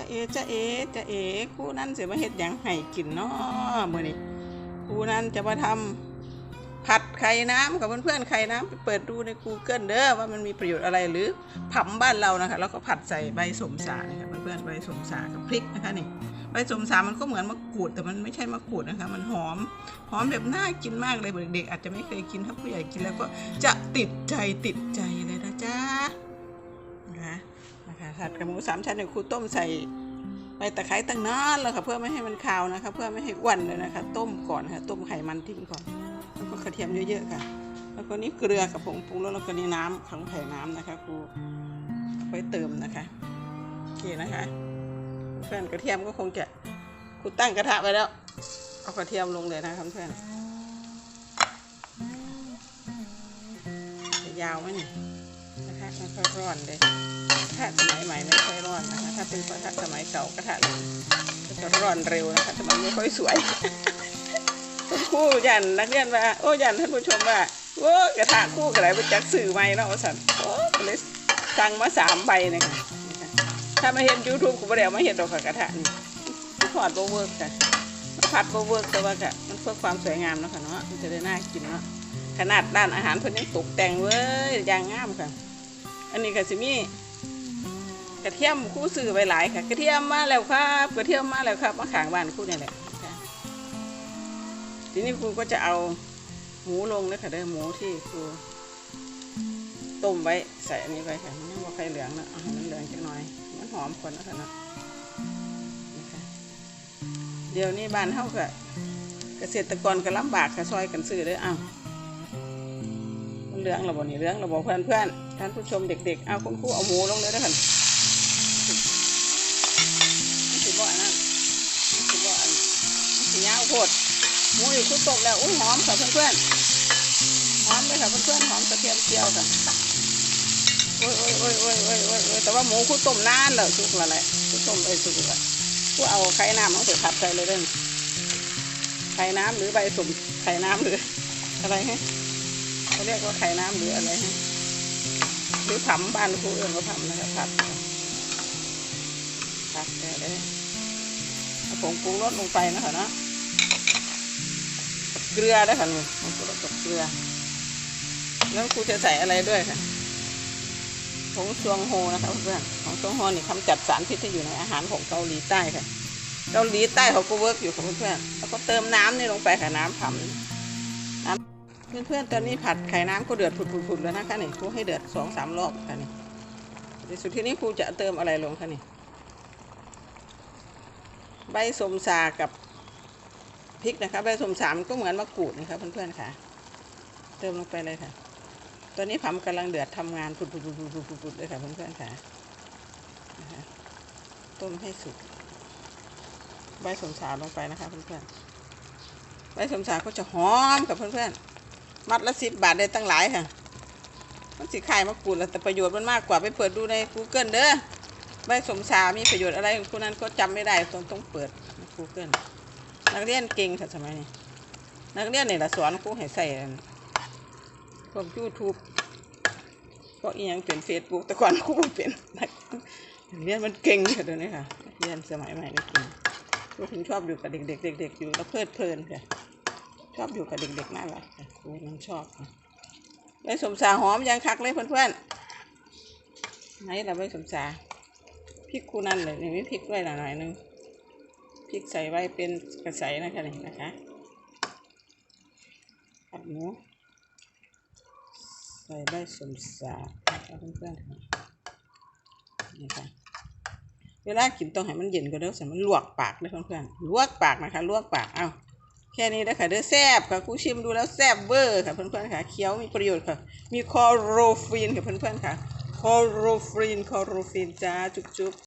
ะเอจะเอจะเอคู่นั้นเสียมาเฮ็ดหยังให้กินเนาะมื้อนี้คู่นั้นจะมาทำผัดไข่น้ำกับเพื่อนๆไข่น้ำไปเปิดดูใน Google เด้อว่ามันมีประโยชน์อะไรหรือผัมบ้านเรานะคะแล้วก็ผัดใส่ใบสมสานะคะเพื่อนๆใบสมสากับพริกนะคะนี่ใบสมสามันก็เหมือนมะกรูดแต่มันไม่ใช่มะกรูดนะคะ มันหอมหอมแบบน่ากินมากเลยเด็กๆอาจจะไม่เคยกินถ้าผู้ใหญ่กินแล้วก็จะติดใจติดใจเลยนะจ๊ะนะ นะคะผัดกับหมูสามชั้นเนี่ยครูต้มใส่ใบตะไคร้ตั้งนานแล้วค่ะเพื่อไม่ให้มันคาวนะคะ เพื่อไม่ให้อ้วนเลยนะคะ ต้มก่อนค่ะ ต้มไขมันทิ้งก่อน แล้วก็กระเทียมเยอะๆค่ะ แล้วก็นี่เกลือกับผงปรุงรสแล้วก็นี่น้ำขังไผ่น้ำนะคะครูไว้เติมนะคะโอเคนะคะเพื่อนกระเทียมก็คงจะครูตั้งกระทะไว้แล้ว เอากระเทียมลงเลยนะคะเพื่อนจะยาวไหมนี่ นะคะมันค่อยร้อนเลยกระทะสมัยใหม่ไม่ค่อยร้อนนะคะถ้าเป็นกระทะสมัยเก่ากระทะเลยก็จะร้อนเร็วนะคะแต่มันไม่ค่อยสวยคุณครูยันนักเรียนว่าโอ้ยันท่านผู้ชมว่าโอ้กระทะคู่กระไรไปจักสื่อไม่เนาะว่าสันโอ้ก็เลยสั่งมาสามใบเนยคะนี่ค่ะถ้ามาเห็นยูทูบกูไม่ได้เอามาเห็นดอกค่ะกระทะนี่ทอดโบเวิร์กค่ะมันผัดโบเวิร์กแต่ว่าค่ะมันเพื่อความสวยงามเนาะค่ะเนาะมันจะได้น่ากินเนาะขนาดด้านอาหารเพิ่นยังตกแต่งเว้ยอย่างงามค่ะ อันนี้ก็สิมีกระเทียมคู่ซื้อไว้หลายค่ะ กระเทียมมาแล้วครับกระเทียมมาแล้วครับมาขางบ้านคู่นี่แหละทีนี้ครูก็จะเอาหมูลงเลยค่ะเด้อหมูที่ครูต้มไว้ใส่อันนี้ไว้ค่ะมันยังว่าไข่เหลืองนะเอาให้มันเหลืองจังหน่อยมันหอมคนนะคะเนาะเดี๋ยวนี้บ้านเฮาก็เกษตรกรก็ลำบากค่ะซอยกันซื้อเด้ออ้าว เหลืองระบบนี่เหลืองระบบเพื่อนเพื่อนท่านผู้ชมเด็ก ๆ เอาคุณครูเอาหมูลงเลยนะค่ะนี่คือบ่อันนั้นนี่คือบ่อันนี่คือยาวโพดหมูอยู่คุกตกแล้วอุ้ยหอมค่ะเพื่อนๆหอมเลยค่ะเพื่อนๆหอมกระเทียมเจียวค่ะโอ้ยโอ้ยโอ้ยโอ้ยโอ้ยโอ้ยโอ้ยแต่ว่าหมูคุกต้มนานแล้วสุกละแหละคุกต้มไปสุกละกูเอาไข่น้ำมาใส่ผัดใส่เลยเด้อไข่น้ำหรือใบสุ่มไข่น้ำหรืออะไรฮะ เขาเรียกว่าไข่น้ำหรืออะไรฮะหรือผัมบ้านครูเอื่นก็ผัมนะครับผัดผัดแค่เลยผงปรุงรสลงไปนะคะนะเกลือด้วยค่ะหนูมันก็กับเกลือ แล้วครูจะใส่อะไรด้วยค่ะผงซวงโฮนะคะเพื่อนผงซวงโฮนี่คำจัดสารพิษที่อยู่ในอาหารของเกาหลีใต้ค่ะเกาหลีใต้เขาก็เวิร์กอยู่ค่ะเพื่อนแล้วก็เติมน้ำนี่ลงไปค่ะน้ำผำน้ำ เพื่อนๆตอนนี้ผัดไข่น้ำก็เดือดผุดๆแล้วนะคะนี่ครูให้เดือดสองสามรอบค่ะนี่ในสุดที่นี้ครูจะเติมอะไรลงคะนี่ใบสมซากับพริกนะคะใบสมสามก็เหมือนมะกรูดนะคะเพื่อนๆค่ะ เติมลงไปเลยค่ะ ตอนนี้ผัมกำลังเดือดทำงานผุดๆๆๆๆเลยค่ะเพื่อนๆค่ะต้มให้สุกใบสมสามลงไปนะคะเพื่อนๆใบสมสาก็จะหอมกับเพื่อนๆ มัดละสิบบาทได้ตั้งหลายค่ะ มันสีขายมะกรูดแล้วแต่ประโยชน์มันมากกว่าไปเปิดดูใน Google เด้อใบสมสามีประโยชน์อะไรคุณนั้นก็จำไม่ได้ต้องต้องเปิด Google นักเรียนเก่งค่ะสมัยนี้นักเรียนนี่ละสอนครูให้ใส่พวกยูทูบก็อีหยังเป็นเฟซบุ๊กแต่ก่อนครูบ่เป็นนักเรียนมันเก่งค่ะเดี๋ยวนี้ค่ะนักเรียนสมัยใหม่นี่เก่งครูถึงชอบอยู่กับเด็กๆเด็กๆอยู่แล้วเพลิดเพลินค่ะ ชอบอยู่กับเด็กๆน่ารักค่ะครูมันชอบค่ะใบสมสาหอมยังคักเลยเพื่อนๆไหนล่ะใบสมสาพริกคูนั่นเลยนี่มีพริกด้วยหน่อยนึงพริกใส่ไว้เป็นกระใสนะคะนี่นะคะผัดหมูใส่ใบสมสานะคะเพื่อนๆค่ะนี่ค่ะเวลากินต้องให้มันเย็นก็เด้อใส่มันลวกปากเลยเพื่อนๆลวกปากนะคะลวกปากเอ้า แค่นี้นะคะเด้อแซบค่ะคุณชิมดูแล้วแซบเวอร์ค่ะเพื่อนๆค่ะเคี้ยวมีประโยชน์ค่ะ มีคอโรฟินค่ะเพื่อนๆค่ะคอโรฟินคอโรฟินจ้าจุ๊บ